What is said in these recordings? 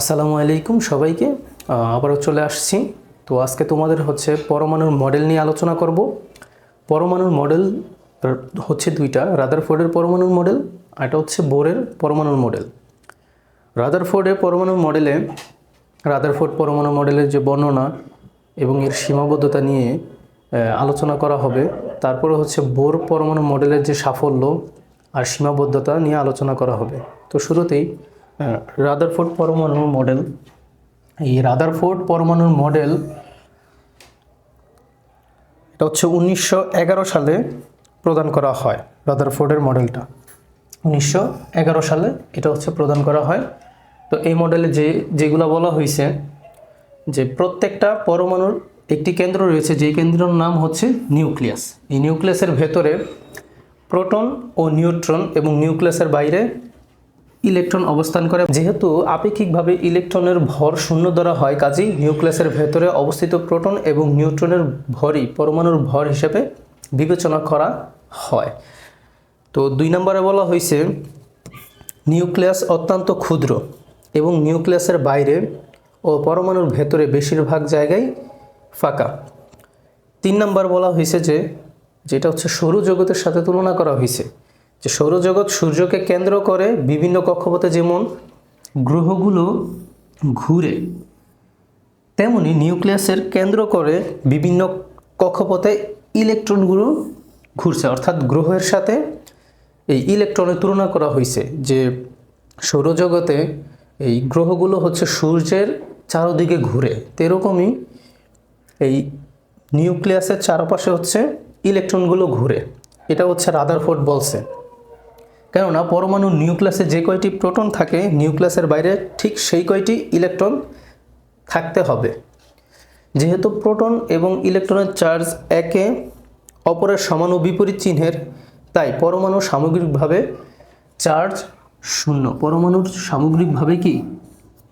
আসসালামু আলাইকুম সবাইকে। আবারও চলে আসছি। তো আজকে তোমাদের হচ্ছে পরমাণুর মডেল নিয়ে আলোচনা করব। পরমাণুর মডেল হচ্ছে দুইটা। রাদারফোর্ডের পরমাণুর মডেল আর এটা হচ্ছে বোরের পরমাণুর মডেল। রাদারফোর্ডের পরমাণুর মডেলে, রাদারফোর্ড পরমাণু মডেলের যে বর্ণনা এবং এর সীমাবদ্ধতা নিয়ে আলোচনা করা হবে। তারপরে হচ্ছে বোর পরমাণু মডেলের যে সাফল্য আর সীমাবদ্ধতা নিয়ে আলোচনা করা হবে। তো শুরুতেই রাদারফোর্ড পরমাণু মডেল এই রাদারফোর্ড পরমাণুর মডেল এটা হচ্ছে উনিশশো এগারো সালে প্রদান করা হয় রাদারফোর্ডের মডেলটা উনিশশো এগারো সালে এটা হচ্ছে প্রদান করা হয়। তো এই মডেলে যে, যেগুলো বলা হয়েছে যে প্রত্যেকটা পরমাণুর একটি কেন্দ্র রয়েছে, যেই কেন্দ্রের নাম হচ্ছে নিউক্লিয়াস। এই নিউক্লিয়াসের ভেতরে প্রোটন ও নিউট্রন এবং নিউক্লিয়াসের বাইরে ইলেকট্রন অবস্থান করে। যেহেতু আপেক্ষিকভাবে ইলেকট্রনের ভর শূন্য ধরা হয়, কাজেই নিউক্লিয়াসের ভেতরে অবস্থিত প্রোটন এবং নিউট্রনের ভরই পরমাণুর ভর হিসেবে বিবেচনা করা হয়। তো দুই নম্বরে বলা হয়েছে, নিউক্লিয়াস অত্যন্ত ক্ষুদ্র এবং নিউক্লিয়াসের বাইরে ও পরমাণুর ভেতরে বেশিরভাগ জায়গায় ফাঁকা। তিন নম্বর বলা হয়েছে যে, যেটা হচ্ছে সৌরজগতের সাথে তুলনা করা হয়েছে। যে সৌরজগৎ সূর্যকে কেন্দ্র করে বিভিন্ন কক্ষপথে যেমন গ্রহগুলো ঘুরে, তেমনি নিউক্লিয়াসের কেন্দ্র করে বিভিন্ন কক্ষপথে ইলেকট্রনগুলো ঘুরছে। অর্থাৎ গ্রহের সাথে এই ইলেকট্রনের তুলনা করা হয়েছে যে সৌরজগতে এই গ্রহগুলো হচ্ছে সূর্যের চারদিকে ঘুরে। তেরকমই এই নিউক্লিয়াসের চারপাশে হচ্ছে ইলেকট্রনগুলো ঘুরে। এটা হচ্ছে রাদারফোর্ড বলছে। কেননা পরমাণু নিউক্লিয়াসে যে কয়টি প্রোটন থাকে, নিউক্লিয়াসের বাইরে ঠিক সেই কয়টি ইলেকট্রন থাকতে হবে। যেহেতু প্রোটন এবং ইলেকট্রনের চার্জ একে অপরের সমান ও বিপরীত চিহ্নের, তাই পরমাণু সামগ্রিকভাবে চার্জ শূন্য। পরমাণুর সামগ্রিকভাবে কি?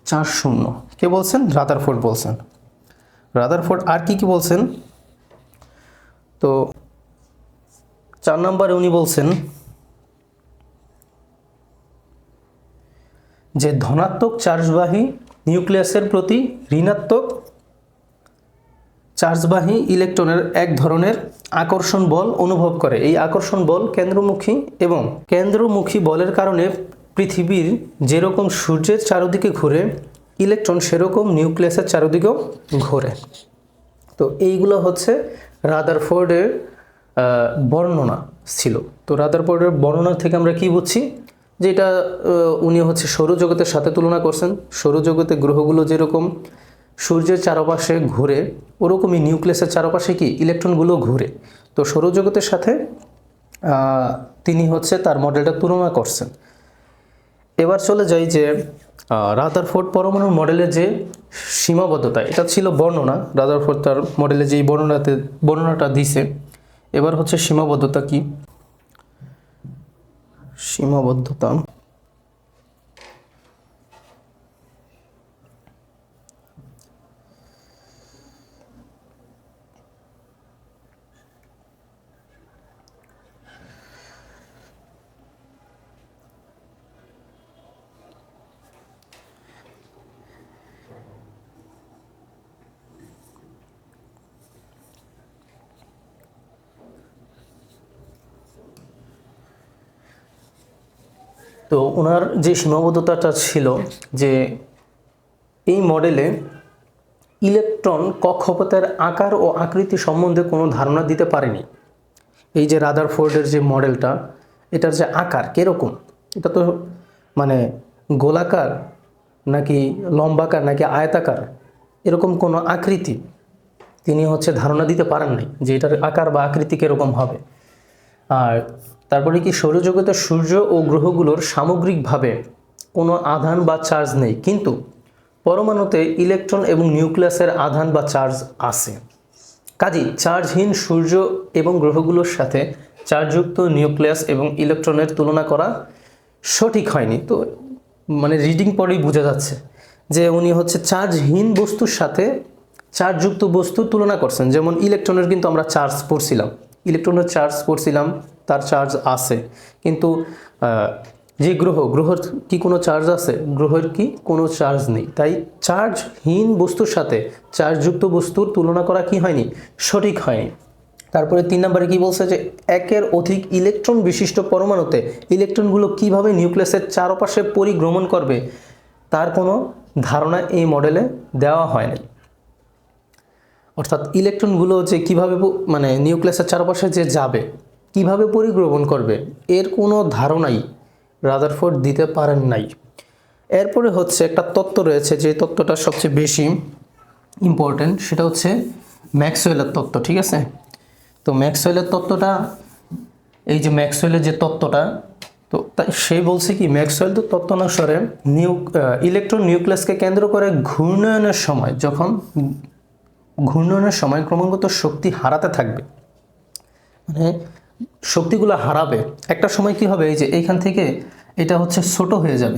চার্জ শূন্য। কে বলছেন? রাদারফোর্ড বলছেন। রাদারফোর্ড আর কি কি বলছেন? তো চার নম্বরে উনি বলছেন যে ধনাত্মক চার্জবাহী নিউক্লিয়াসের প্রতি ঋণাত্মক চার্জবাহী ইলেকট্রনের এক ধরনের আকর্ষণ বল অনুভব করে। এই আকর্ষণ বল কেন্দ্রমুখী এবং কেন্দ্রমুখী বলের কারণে পৃথিবীর যেরকম সূর্যের চারদিকে ঘুরে, ইলেকট্রন সেরকম নিউক্লিয়াসের চারদিকেও ঘোরে। তো এইগুলো হচ্ছে রাদারফোর্ডের বর্ণনা ছিল। তো রাদারফোর্ডের বর্ণনা থেকে আমরা কি বুঝছি? যে এটা আহ, উনি হচ্ছে সৌরজগতের সাথে তুলনা করছেন। সৌরজগতে গ্রহগুলো যেরকম সূর্যের চারপাশে ঘুরে ওরকমই নিউক্লিয়াসের চারপাশে কি ইলেকট্রনগুলো ঘুরে। তো সৌরজগতের সাথে তিনি হচ্ছে তার মডেলটা তুলনা করছেন। এবার চলে যাই যে রাদারফোর্ড পরমাণু মডেলের যে সীমাবদ্ধতা এটা ছিল বর্ণনা। রাদারফোর্ড তার মডেলে যেই বর্ণনাতে বর্ণনাটা দিছে। এবার হচ্ছে সীমাবদ্ধতা কি? সীমাবদ্ধতা। তো ওনার যে সীমাবদ্ধতাটা ছিল যে এই মডেলে ইলেকট্রন কক্ষপথের আকার ও আকৃতি সম্বন্ধে কোনো ধারণা দিতে পারেনি। এই যে রাদারফোর্ডের যে মডেলটা, এটার যে আকার কীরকম? এটা তো মানে গোলাকার নাকি লম্বাকার নাকি আয়তাকার, এরকম কোনো আকৃতি তিনি হচ্ছে ধারণা দিতে পারেন নাই যে এটার আকার বা আকৃতি কীরকম হবে। আর তারপরে কি সৌরজগতের সূর্য ও গ্রহগুলোর সামগ্রিকভাবে কোনো আধান বা চার্জ নেই, কিন্তু পরমাণুতে ইলেকট্রন এবং নিউক্লিয়াসের আধান বা চার্জ আছে। কাজেই চার্জহীন সূর্য এবং গ্রহগুলোর সাথে চার্জযুক্ত নিউক্লিয়াস এবং ইলেকট্রনের তুলনা করা সঠিক হয়নি। তো মানে রিডিং পরেই বোঝা যাচ্ছে যে উনি হচ্ছে চার্জহীন বস্তুর সাথে চার্জযুক্ত বস্তুর তুলনা করছেন, যেমন ইলেকট্রনের কিন্তু আমরা চার্জ পড়ছিলাম। ইলেকট্রনের চার্জ পড়ছিলাম তার চার্জ আছে। কিন্তু যে গ্রহ, গ্রহের কি কোনো চার্জ আছে? গ্রহের কি কোনো চার্জ নেই। তাই চার্জহীন বস্তুর সাথে চার্জযুক্ত বস্তুর তুলনা করা কি হয়নি? সঠিক হয়নি। তারপরে তিন নম্বরে কি বলছে যে, একের অধিক ইলেকট্রন বিশিষ্ট পরমাণুতে ইলেকট্রনগুলো কীভাবে নিউক্লিয়াসের চারপাশে পরিভ্রমণ করবে, তার কোনো ধারণা এই মডেলে দেওয়া হয়নি। অর্থাৎ ইলেকট্রনগুলো যে কীভাবে মানে নিউক্লিয়াসের চারপাশে যে যাবে, কীভাবে পরিগ্রহণ করবে, এর কোনো ধারণাই রাদারফোর্ড দিতে পারেন নাই। এরপরে হচ্ছে একটা তত্ত্ব রয়েছে যে তত্ত্বটা সবচেয়ে বেশি ইম্পর্ট্যান্ট সেটা হচ্ছে ম্যাক্সওয়েলের তত্ত্ব, ঠিক আছে? তো ম্যাক্সওয়েলের তত্ত্বটা, এই যে ম্যাক্সওয়েলের যে তত্ত্বটা, তো তাই সে বলছে কি, ম্যাক্সওয়েল তো তত্ত্ব অনুসারে নিউ ইলেকট্রন নিউক্লিয়াসকে কেন্দ্র করে ঘূর্ণয়নের সময়, যখন ঘূর্ণয়নের সময় ক্রমাগত শক্তি হারাতে থাকবে। মানে শক্তিগুলো হারাবে। একটা সময় কি হবে? এই যে এইখান থেকে এটা হচ্ছে ছোট হয়ে যাবে।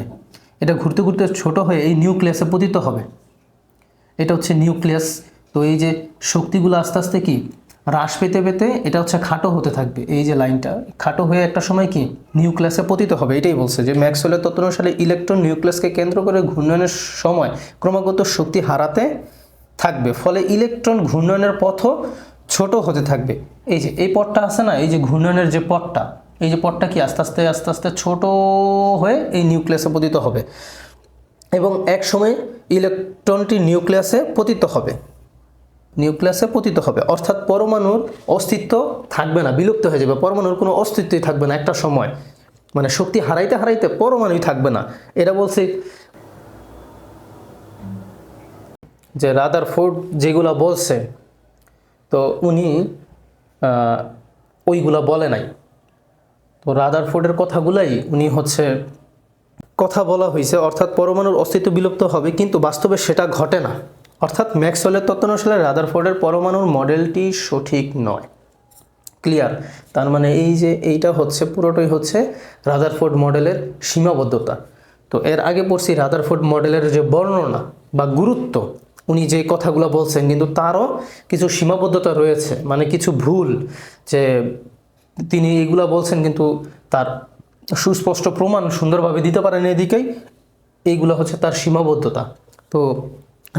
এটা ঘুরতে ঘুরতে ছোট হয়ে এই নিউক্লিয়াসে পতিত হবে। এটা হচ্ছে নিউক্লিয়াস। তো এই যে শক্তিগুলো আস্তে আস্তে কি? হ্রাস পেতে পেতে এটা হচ্ছে খাটো হতে থাকবে। এই যে লাইনটা, খাটো হয়ে একটা সময় কি? নিউক্লিয়াসে পতিত হবে। এটাই বলছে যে ম্যাক্সওয়েলের তত্ত্ব অনুসারে ইলেকট্রন নিউক্লিয়াসকে কেন্দ্র করে ঘূর্ণনের সময় ক্রমাগত শক্তি হারাতে থাকবে। ফলে ইলেকট্রন ঘূর্ণনের পথও ছোট হতে থাকবে। এই যে, এই পথটা আছে না, এই যে ঘূর্ণনের যে পথটা এই যে পথটা কি আস্তে আস্তে আস্তে আস্তে ছোট হয়ে এই নিউক্লিয়াসে পতিত হবে। এবং এক সময় ইলেকট্রনটি নিউক্লিয়াসে পতিত হবে। নিউক্লিয়াসে পতিত হবে। অর্থাৎ পরমাণুর অস্তিত্ব থাকবে না, বিলুপ্ত হয়ে যাবে। পরমাণুর কোনো অস্তিত্বই থাকবে না একটা সময়। মানে শক্তি হারাইতে হারাইতে পরমাণুই থাকবে না। এটা বলছে যে রাদার ফোর্ড যেগুলো বলছে, তো উনি ওইগুলা বলে নাই। তো রাদার ফোর্ডের কথাগুলাই উনি হচ্ছে কথা বলা হয়েছে অর্থাৎ পরমাণুর অস্তিত্ব বিলুপ্ত হবে, কিন্তু বাস্তবে সেটা ঘটে না। অর্থাৎ ম্যাক্সওয়েলের তত্ত্ব অনুসারে রাদারফোর্ডের পরমাণুর মডেলটি সঠিক নয়। ক্লিয়ার? তার মানে এই যে এইটা হচ্ছে, পুরোটাই হচ্ছে রাদারফোর্ড মডেলের সীমাবদ্ধতা। তো এর আগে পড়ছি রাদারফোর্ড মডেলের যে বর্ণনা বা গুরুত্ব উনি যে কথাগুলো বলছেন, কিন্তু তারও কিছু সীমাবদ্ধতা রয়েছে মানে কিছু ভুল যে তিনি এগুলা বলছেন কিন্তু তার সুস্পষ্ট প্রমাণ সুন্দরভাবে দিতে পারেন এদিকেই। এইগুলো হচ্ছে তার সীমাবদ্ধতা। তো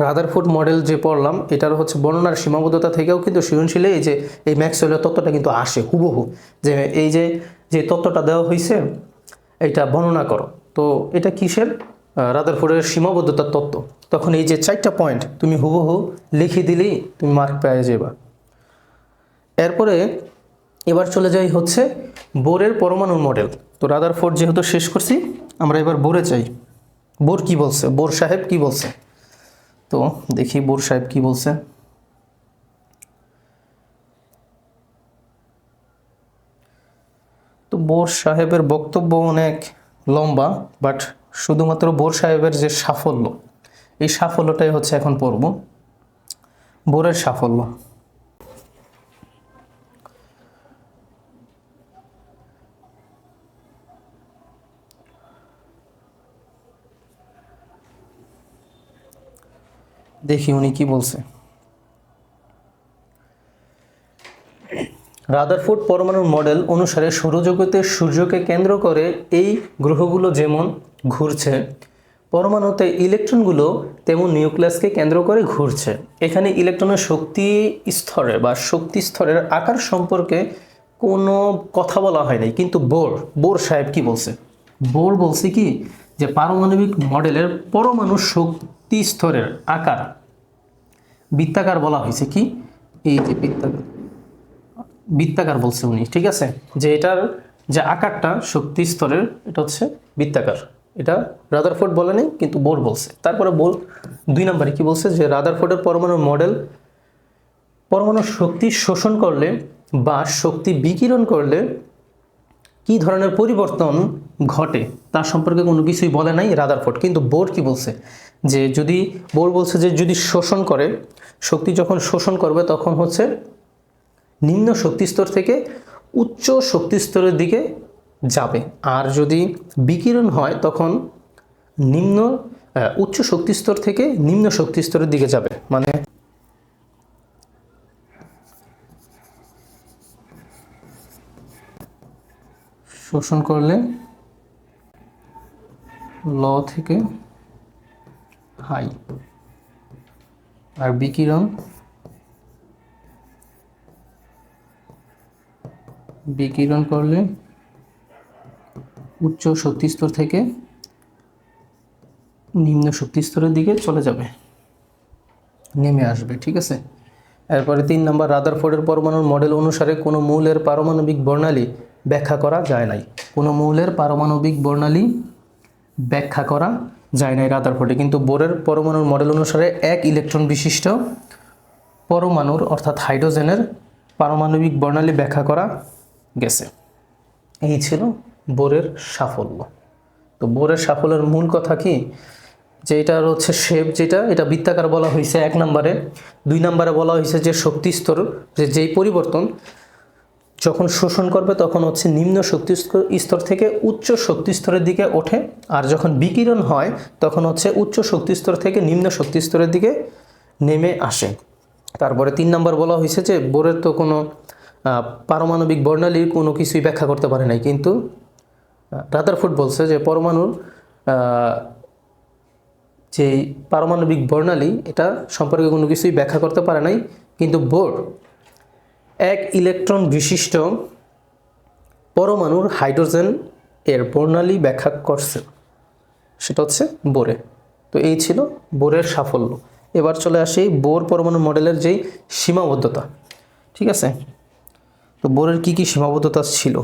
রাদারফোর্ড মডেল যে পড়লাম, এটার হচ্ছে বর্ণনার সীমাবদ্ধতা থেকেও কিন্তু সৃজনশীলে এই যে এই ম্যাক্সওয়েলের তত্ত্বটা কিন্তু আসে, হুবহু। যে এই যে যে তত্ত্বটা দেওয়া হয়েছে এটা বর্ণনা করো। তো এটা কিসের? রাদারফোর্ডের সীমাবদ্ধতার তত্ত্ব। তখন এই যে চারটা পয়েন্ট তুমি হুবহু লিখে দিলেই তুমি মার্ক পেয়ে যাবা এরপরে এবার চলে যাই হচ্ছে বোরের পরমাণুর মডেল তো রাদারফোর্ড যেহেতু শেষ করছি, আমরা এবার বোরে চাই বোর কি বলছে? বোর সাহেব কি বলছে? তো দেখি বোর সাহেব কি বলছে। তো বোর সাহেবের বক্তব্য অনেক লম্বা বাট শুধুমাত্র বোর সাহেবের যে সাফল্য, এই সাফল্যটাই হচ্ছে এখন পড়ব বোরের সাফল্য। দেখি উনি কি বলছে। রাদারফোর্ড পরমাণুর মডেল অনুসারে সৌরজগতে সূর্যকে কেন্দ্র করে এই গ্রহগুলো যেমন ঘুরছে। পরমাণুতে ইলেকট্রনগুলো তেমন নিউক্লিয়াসকে কেন্দ্র করে ঘুরছে। এখানে ইলেকট্রনের শক্তি স্তরে বা শক্তি স্তরের আকার সম্পর্কে কোনো কথা বলা হয় নাই। কিন্তু বোর বোর সাহেব কি বলছে? বোর বলছে কি যে পারমাণবিক মডেলের পরমাণু শক্তি স্তরের আকার। বৃত্তাকার বলা হয়েছে কি? এই যে বৃত্তাকার। বৃত্তাকার বলছে উনি, ঠিক আছে? যে এটার যে আকারটা শক্তি স্তরের, এটা হচ্ছে বৃত্তাকার। এটা রাদারফোর্ড বলে নেই কিন্তু বোর বলছে। তারপরে বোর দুই নম্বরে কি বলছে? যে রাদারফোর্ডের পরমাণুর মডেল পরমাণু শক্তি শোষণ করলে বা শক্তি বিকিরণ করলে কি ধরনের পরিবর্তন ঘটে? তার সম্পর্কে কোনো কিছুই বলে নাই রাদারফোর্ড কিন্তু বোর কি বলছে? যে যদি বোর বলছে যে যদি শোষণ করে, শক্তি যখন শোষণ করবে, তখন হচ্ছে নিম্ন শক্তিস্তর থেকে উচ্চ শক্তিস্তরের দিকে যাবে। আর যদি বিকিরণ হয়, তখন নিম্ন উচ্চ শক্তিস্তর থেকে নিম্ন শক্তিস্তরের দিকে যাবে। মানে শোষণ করলে ল থেকে হাই। আর বিকিরণ বিকিরণ করলে উচ্চ শক্তি স্তর থেকে নিম্ন শক্তি স্তরের দিকে চলে যাবে। নেমে আসবে, ঠিক আছে? এরপরে তিন নম্বর, রাদারফোর্ডের পরমাণুর মডেল অনুসারে কোনো মৌলের পারমাণবিক বর্ণালী ব্যাখ্যা করা যায় নাই। কোনো মৌলের পারমাণবিক বর্ণালী ব্যাখ্যা করা যায় নাই রাদারফোর্ডে। কিন্তু বোরের পরমাণুর মডেল অনুসারে এক ইলেকট্রন বিশিষ্ট পরমাণুর, অর্থাৎ হাইড্রোজেনের, পারমাণবিক বর্ণালী ব্যাখ্যা করা গেছে। এই ছিল বোরের সাফল্য। তো বোরের সাফল্যের মূল কথা কি? যে এটার হচ্ছে শেপ যেটা, এটা বৃত্তাকার বলা হয়েছে এক নম্বরে। দুই নম্বরে বলা হয়েছে যে শক্তি স্তর যে যেই পরিবর্তন যখন শোষণ করবে তখন হচ্ছে নিম্ন শক্তি স্তর- স্তর থেকে উচ্চ শক্তি স্তরের দিকে ওঠে। আর যখন বিকিরণ হয় তখন হচ্ছে উচ্চ শক্তি স্তর থেকে নিম্ন শক্তি স্তরের দিকে নেমে আসে। তারপরে তিন নম্বর বলা হয়েছে যে বোরের তো কোনো পারমাণবিক বর্ণালীর কোনো কিছুই ব্যাখ্যা করতে পারে নাই। কিন্তু রাদারফুড বলছে যে পরমাণুর যে পারমাণবিক বর্ণালী, এটা সম্পর্কে কোনো কিছুই ব্যাখ্যা করতে পারে নাই, কিন্তু বোর, এক ইলেকট্রন বিশিষ্ট পরমাণুর হাইড্রোজেন এর বর্ণালী ব্যাখ্যা করছে। সেটা হচ্ছে বোরে। তো এই ছিল বোরের সাফল্য। এবার চলে আসি বোর পরমাণু মডেলের যেই সীমাবদ্ধতা। ঠিক আছে? তো বোরের কি কি সীমাবদ্ধতা ছিল?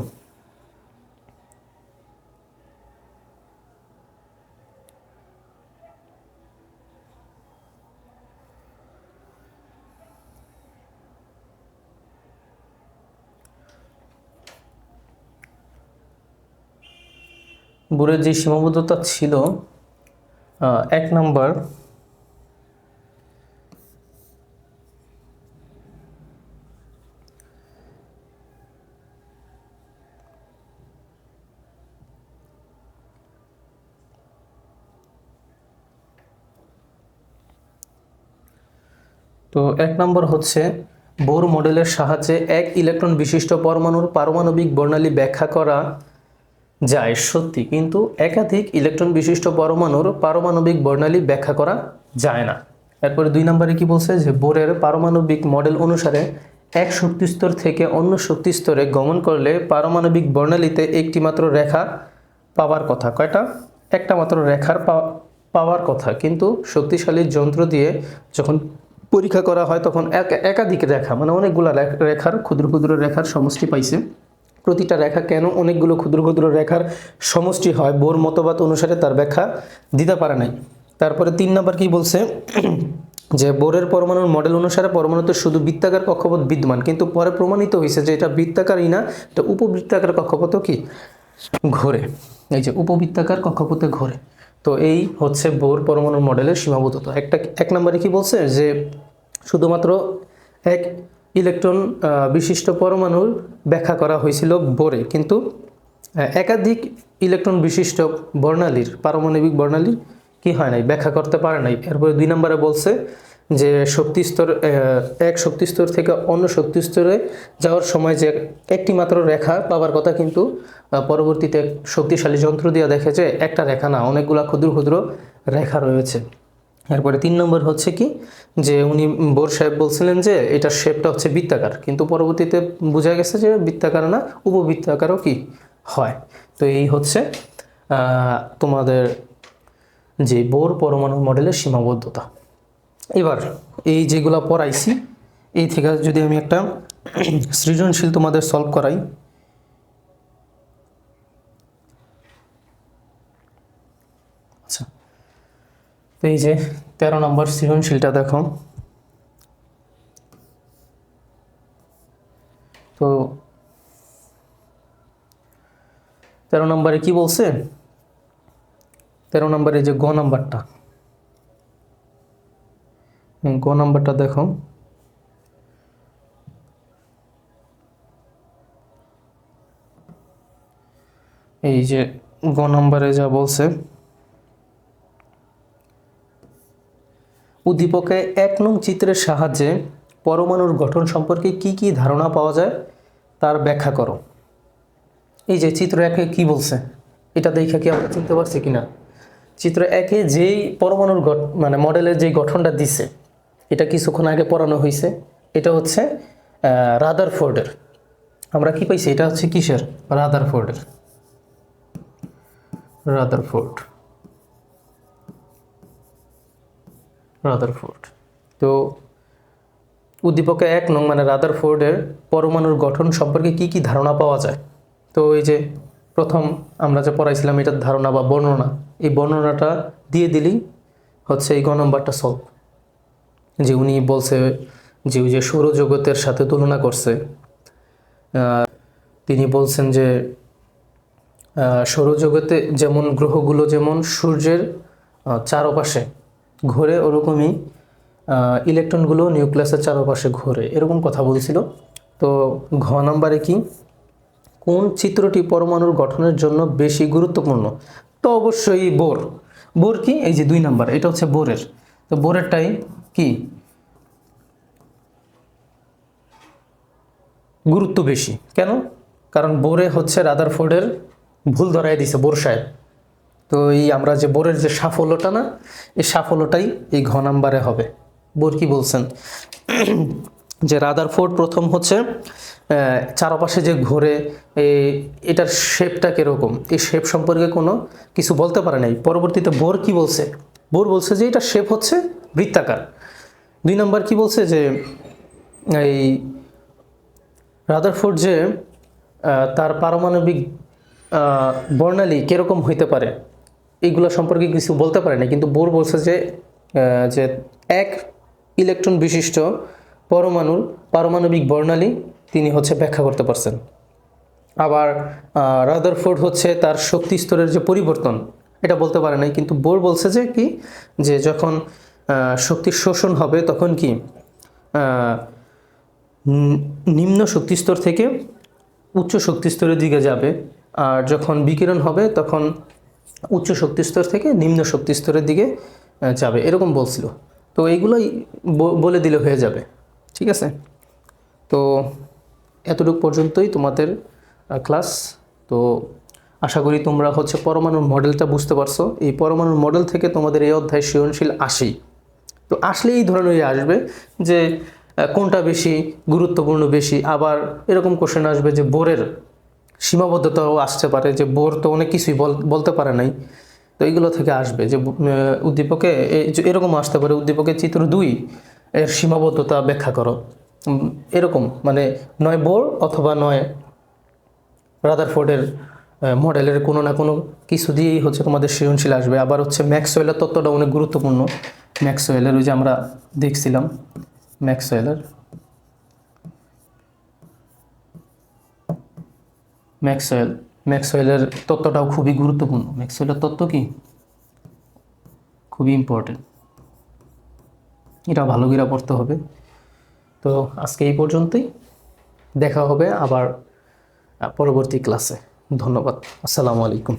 বোরের যে সীমাবদ্ধতা ছিল এক নম্বর, তো এক নম্বর হচ্ছে, বোর মডেলের সাহায্যে এক ইলেকট্রন বিশিষ্ট পরমাণুর পারমাণবিক বর্ণালী ব্যাখ্যা করা যায় সত্যি, কিন্তু একাধিক ইলেকট্রন বিশিষ্ট পরমাণুর পারমাণবিক বর্ণালী ব্যাখ্যা করা যায় না। এরপরে দুই নম্বরে কি বলছে যে, বোরের পারমাণবিক মডেল অনুসারে এক শক্তিস্তর থেকে অন্য শক্তিস্তরে গমন করলে পারমাণবিক বর্ণালীতে একটি মাত্র রেখা পাওয়ার কথা। কয়টা? একটা মাত্র রেখার পাওয়ার কথা। কিন্তু শক্তিশালী যন্ত্র দিয়ে যখন পরীক্ষা করা হয়, তখন এক, একাধিক রেখা মানে অনেকগুলো রেখার, ক্ষুদ্র ক্ষুদ্র রেখার সমষ্টি পাইছে। প্রতিটা রেখা কেন অনেকগুলো ক্ষুদ্র ক্ষুদ্র রেখার সমষ্টি হয়? বোর মতবাদ অনুসারে তার ব্যাখ্যা দিতে পারে নাই। তারপরে তিন নাম্বার কি বলছে? যে বোরের পরমাণুর মডেল অনুসারে পরমাণুতে শুধু বৃত্তাকার কক্ষপথ বিদ্যমান, কিন্তু পরে প্রমাণিত হয়েছে যে এটা বৃত্তাকারই না এটা উপবৃত্তাকার কক্ষপথও কি? ঘোরে। এই যে উপবৃত্তাকার কক্ষপথে ঘোরে। তো এই হচ্ছে বোর পরমাণুর মডেলের সীমাবদ্ধতা। একটা, এক নম্বরে কি বলছে? যে শুধুমাত্র এক ইলেকট্রন বিশিষ্ট পরমাণুর ব্যাখ্যা করা হয়েছিল বোরে। কিন্তু একাধিক ইলেকট্রন বিশিষ্ট বর্ণালীর, পারমাণবিক বর্ণালীর কি হয় নাই, ব্যাখ্যা করতে পারে নাই। এরপরে দুই নম্বরে বলছে যে শক্তি স্তর এক শক্তি স্তর থেকে অন্য শক্তি স্তরে যাওয়ার সময় যে একটি মাত্র রেখা পাওয়ার কথা কিন্তু পরবর্তীতে শক্তিশালী যন্ত্র দিয়ে দেখে যে একটা রেখা না, অনেকগুলা ক্ষুদ্র ক্ষুদ্র রেখা রয়েছে। এরপরে তিন নম্বর হচ্ছে কি, যে উনি বোর সাহেব বলছিলেন যে এটার শেপটা হচ্ছে বৃত্তাকার। কিন্তু পরবর্তীতে বোঝা গেছে যে বৃত্তাকার না, উপবৃত্তাকারও কি হয়। তো এই হচ্ছে তোমাদের যে বোর পরমাণু মডেলের সীমাবদ্ধতা। এবার এই যেগুলো পড়াইছি, এই থেকে যদি আমি একটা সৃজনশীল তোমাদের সলভ করাই তো এই যে তেরো নম্বর সৃজনশীলটা দেখো। তো তেরো নম্বরে কি বলছে? তেরো নম্বরে যে গ নাম্বারটা। গ নাম্বারটা দেখো। এই যে গ নাম্বারে যা বলছে উদ্দীপকে এক নং চিত্রের সাহায্যে পরমাণুর গঠন সম্পর্কে কি কি ধারণা পাওয়া যায়, তার ব্যাখ্যা করো। এই যে চিত্র একে কি বলছে, এটা দেখে কি আমরা চিনতে পারছি কিনা? চিত্র একে যেই পরমাণুর মানে মডেলের যেই গঠনটা দিছে, এটা কিছুক্ষণ আগে পড়ানো হয়েছে এটা হচ্ছে রাদার ফোর্ডের আমরা কি পাইছি? এটা হচ্ছে কিসের? রাদার ফোর্ডের রাদার ফোর্ড রাদার ফোর্ড তো উদ্দীপকে এক নং মানে রাদারফোর্ডের পরমাণুর গঠন সম্পর্কে কি কি ধারণা পাওয়া যায়? তো এই যে প্রথম আমরা যে পড়াইছিলাম, এটার ধারণা বা বর্ণনা, এই বর্ণনাটা দিয়ে দিলেই হচ্ছে এই গ নম্বরটা সলভ যে উনি বলছে যে ওই যে সৌরজগতের সাথে তুলনা করছে তিনি বলছেন যে সৌরজগতে যেমন গ্রহগুলো যেমন সূর্যের চারপাশে ঘোরে ওরকমই ইলেকট্রনগুলো নিউক্লিয়াসের চারপাশে ঘোরে, এরকম কথা বলছিল। তো ঘ নাম্বারে কি? কোন চিত্রটি পরমাণুর গঠনের জন্য বেশি গুরুত্বপূর্ণ? তো অবশ্যই বোর। বোর কি? এই যে দুই নাম্বার, এটা হচ্ছে বোরের। তো বোরেরটাই কি? গুরুত্ব বেশি। কেন? কারণ বোরে হচ্ছে রাদারফোর্ডের ভুল ধরাই দিছে বোর সাহেব তো এই আমরা যে বোরের যে সাফল্যটা না, এই সাফল্যটাই এই ঘ নাম্বারে হবে। বোর কি বলছেন? যে রাদার ফোর্ড প্রথম হচ্ছে চারপাশে যে ঘোরে এটার শেপটা কীরকম? এই শেপ সম্পর্কে কোনো কিছু বলতে পারে নাই। পরবর্তীতে বোর কি বলছে? বোর বলছে যে এটা শেপ হচ্ছে বৃত্তাকার। দুই নম্বর কি বলছে যে, এই রাদারফোর্ড যে তার পারমাণবিক বর্ণালী কীরকম হইতে পারে? এইগুলো সম্পর্কে কিছু বলতে পারে না কিন্তু বোর বলছে যে যে এক ইলেকট্রন বিশিষ্ট পরমাণুর পারমাণবিক বর্ণালী তিনি হচ্ছে ব্যাখ্যা করতে পারছেন। আবার রাদারফোর্ড হচ্ছে তার শক্তি স্তরের যে পরিবর্তন এটা বলতে পারে নাই কিন্তু বোর বলছে যে কি? যে যখন আহ, শক্তির শোষণ হবে তখন কি নিম্ন শক্তিস্তর থেকে উচ্চ শক্তিস্তরের দিকে যাবে আর যখন বিকিরণ হবে তখন উচ্চ শক্তিস্তর থেকে নিম্ন শক্তিস্তরের দিকে যাবে। এরকম বলছিল। তো এইগুলোই বলে দিলে হয়ে যাবে। ঠিক আছে? তো এতটুকু পর্যন্তই তোমাদের ক্লাস। তো আশা করি তোমরা হচ্ছে পরমাণুর মডেলটা বুঝতে পারছ। এই পরমাণুর মডেল থেকে তোমাদের এই অধ্যায় সৃজনশীল আসেই। তো আসলে এই ধরনেরই আসবে যে কোনটা বেশি গুরুত্বপূর্ণ বেশি? আবার এরকম কোশ্চেন আসবে যে, বোরের সীমাবদ্ধতাও আসতে পারে যে বোর তো অনেক কিছুই বল- বলতে পারে নাই। তো এইগুলো থেকে আসবে যে উদ্দীপকে এরকম আসতে পারে। উদ্দীপকের চিত্র দুই এর সীমাবদ্ধতা ব্যাখ্যা করো। এরকম মানে নয় বোর অথবা নয় রাদারফোর্ডের মডেলের কোনো না কোনো কিছু দিয়েই হচ্ছে তোমাদের সৃজনশীল আসবে। আবার হচ্ছে ম্যাক্সওয়েলের তত্ত্বটা অনেক গুরুত্বপূর্ণ। ম্যাক্সওয়েলের ওই যে আমরা দেখছিলাম, ম্যাক্সওয়েলের ম্যাক্সওয়েল। ম্যাক্সওয়েলের তত্ত্বটাও খুবই গুরুত্বপূর্ণ। ম্যাক্সওয়েলের তত্ত্ব কি? খুবই ইম্পর্টেন্ট এটা ভালো করে পড়তে হবে। তো আজকে এই পর্যন্তই। দেখা হবে আবার পরবর্তী ক্লাসে ধন্যবাদ। আসসালামু আলাইকুম।